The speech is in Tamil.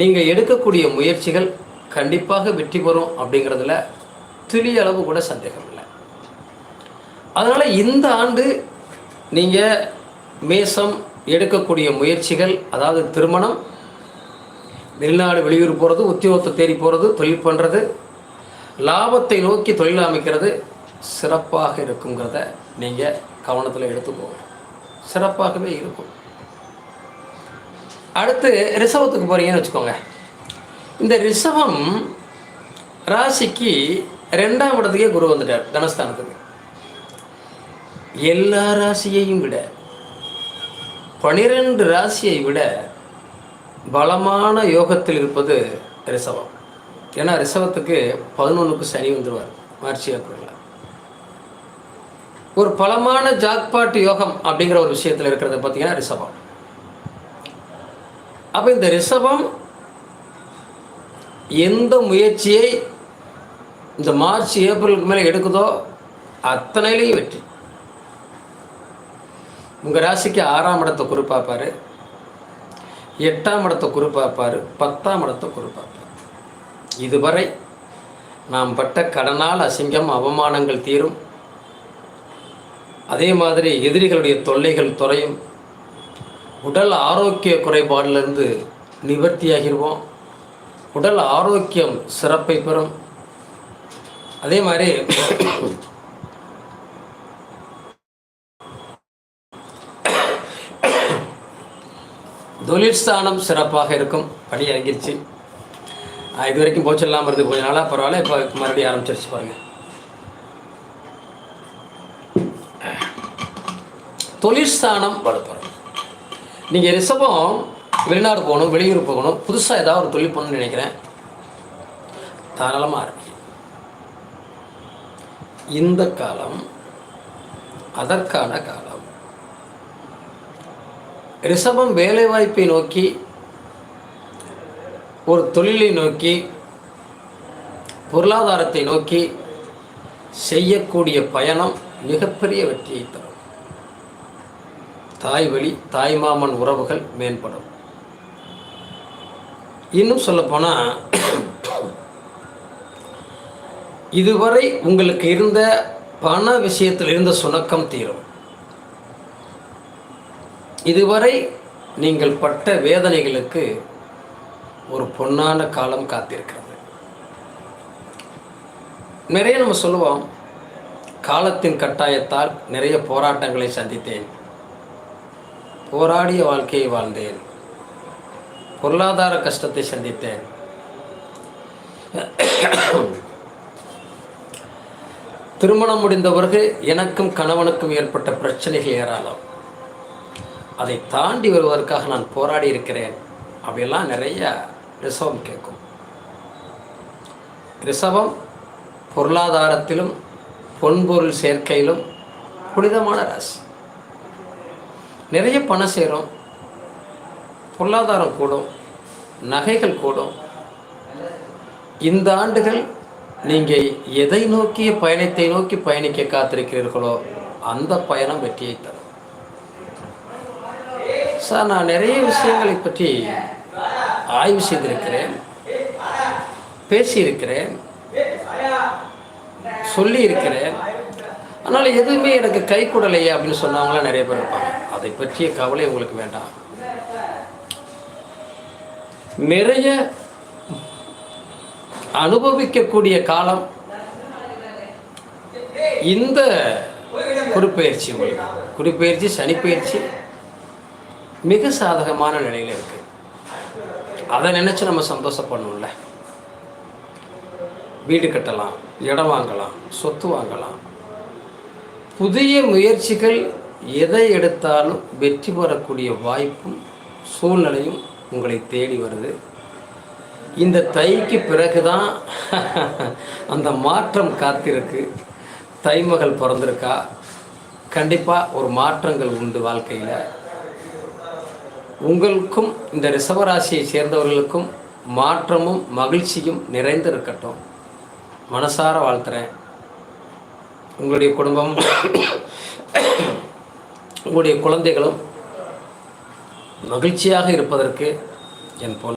நீங்கள் எடுக்கக்கூடிய முயற்சிகள் கண்டிப்பாக வெற்றி பெறும் அப்படிங்கிறதுல துளிய அளவு கூட சந்தேகம் இல்லை. அதனால் இந்த ஆண்டு நீங்கள் மேசம் எடுக்கக்கூடிய முயற்சிகள் அதாவது திருமணம் வெளிநாடு வெளியூர் போகிறது உத்தியோகத்தை தேடி போகிறது தொழில் பண்ணுறது லாபத்தை நோக்கி தொழில் அமைக்கிறது சிறப்பாக இருக்குங்கிறத நீங்கள் கவனத்தில் எடுத்துக்கோங்க. சிறப்பாகவே இருக்கும். அடுத்து ரிசவத்துக்கு போகிறீங்கன்னு வச்சுக்கோங்க. இந்த ரிசவம் ராசிக்கு ரெண்டாம் இடத்துக்கே குரு வந்துட்டார் தனஸ்தானத்துக்கு. எல்லா ராசியையும் விட பனிரெண்டு ராசியை விட பலமான யோகத்தில் இருப்பது ரிசவம் ஏன்னா ரிசவத்துக்கு பதினொன்றுக்கு சனி வந்துடுவார் மார்ச் ஏப்ரலில். ஒரு பலமான ஜாக்பாட் யோகம் அப்படிங்கிற ஒரு விஷயத்தில் இருக்கிறது பார்த்தீங்கன்னா ரிஷபம். அப்போ இந்த ரிஷபம் எந்த முயற்சியை இந்த மார்ச் ஏப்ரலுக்கு மேலே எடுக்குதோ அத்தனையிலையும் வெற்றி. உங்கள் ராசிக்கு ஆறாம் இடத்தை குறிப்பாப்பார் எட்டாம் இடத்தை குறிப்பாப்பார் பத்தாம் இடத்தை குறிப்பாப்பார் இதுவரை நாம் பட்ட கடனால் அசிங்கம் அவமானங்கள் தீரும். அதே மாதிரி எதிரிகளுடைய தொல்லைகள் துறையும் உடல் ஆரோக்கிய குறைபாடிலிருந்து நிவர்த்தியாகிடுவோம் உடல் ஆரோக்கியம் சிறப்பை பெறும். அதே மாதிரி தொழிற்ஸ்தானம் சிறப்பாக இருக்கும். பணி இறங்கிருச்சு. இது வரைக்கும் போச்சு இல்லாமல் இருந்து கொஞ்ச நாளாக பரவாயில்ல இப்போ மறுபடியும் ஆரம்பிச்சிருச்சு பாருங்கள் தொழிற்ஸ்தானம் வலுப்பெறும் நீங்கள் ரிஷபம் வெளிநாடு போகணும் வெளியூர் போகணும் புதுசாக ஏதாவது ஒரு தொழில் பண்ணணும்னு நினைக்கிறேன். தாராளமாக இருக்கு இந்த காலம் அதற்கான காலம். ரிஷபம் வேலைவாய்ப்பை நோக்கி ஒரு தொழிலை நோக்கி பொருளாதாரத்தை நோக்கி செய்யக்கூடிய பயணம் மிகப்பெரிய வெற்றியை தரும். தாய் வழி தாய்மாமன் உறவுகள் மேம்படும். இன்னும் சொல்லப்போனால் இதுவரை உங்களுக்கு இருந்த பண விஷயத்தில் இருந்த சுணக்கம் தீரும். இதுவரை நீங்கள் பட்ட வேதனைகளுக்கு ஒரு பொன்னான காலம் காத்திருக்கிறது. நிறைய நம்ம சொல்லுவோம் காலத்தின் கட்டாயத்தால் நிறைய போராட்டங்களை சந்தித்தேன். போராடிய வாழ்க்கையை வாழ்ந்தேன். பொருளாதார கஷ்டத்தை சந்தித்தேன். திருமணம் முடிந்த பிறகு எனக்கும் கணவனுக்கும் ஏற்பட்ட பிரச்சனைகள் ஏராளம். அதை தாண்டி வருவதற்காக நான் போராடி இருக்கிறேன். அப்படியெல்லாம் நிறைய ரிசவம் கேட்கும். ரிசவம் பொருளாதாரத்திலும் பொன்பொருள் சேர்க்கையிலும் புனிதமான ராசி. நிறைய பணம் சேரும். பொருளாதாரம் கூடும். நகைகள் கூடும். இந்த ஆண்டுகள் நீங்கள் எதை நோக்கிய பயணத்தை நோக்கி பயணிக்க காத்திருக்கிறீர்களோ அந்த பயணம் வெற்றியை தரும். சார் நான் நிறைய விஷயங்களை பற்றி ஆய்வு செய்திருக்கிறேன். பேசியிருக்கிறேன். சொல்லியிருக்கிறேன். அதனால் எதுவுமே எனக்கு கை கூடலையே அப்படின்னு சொன்னவங்களாம் நிறைய பேர் இருப்பாங்க. அதை பற்றிய கவலை உங்களுக்கு வேண்டாம். நிறைய அனுபவிக்கக்கூடிய காலம் இந்த குருப்பெயர்ச்சி உங்களுக்கு. குருப்பெயர்ச்சி சனிப்பெயர்ச்சி மிக சாதகமான நிலையில் இருக்கு. அதை நினச்சி நம்ம சந்தோஷப்படணும்ல. வீடு கட்டலாம் இடம் வாங்கலாம் சொத்து வாங்கலாம். புதிய முயற்சிகள் எதை எடுத்தாலும் வெற்றி பெறக்கூடிய வாய்ப்பும் சூழ்நிலையும் உங்களை தேடி வருது. இந்த தைக்கு பிறகுதான் அந்த மாற்றம் காத்திருக்கு. தைமகள் பிறந்திருக்கா? கண்டிப்பாக ஒரு மாற்றங்கள் உண்டு வாழ்க்கையில். உங்களுக்கும் இந்த ரிஷபராசியை சேர்ந்தவர்களுக்கும் மாற்றமும் மகிழ்ச்சியும் நிறைந்திருக்கட்டும். மனசார வாழ்த்துறேன். உங்களுடைய குடும்பம் உங்களுடைய குழந்தைகளும் மகிழ்ச்சியாக இருப்பதற்கு என் பொன்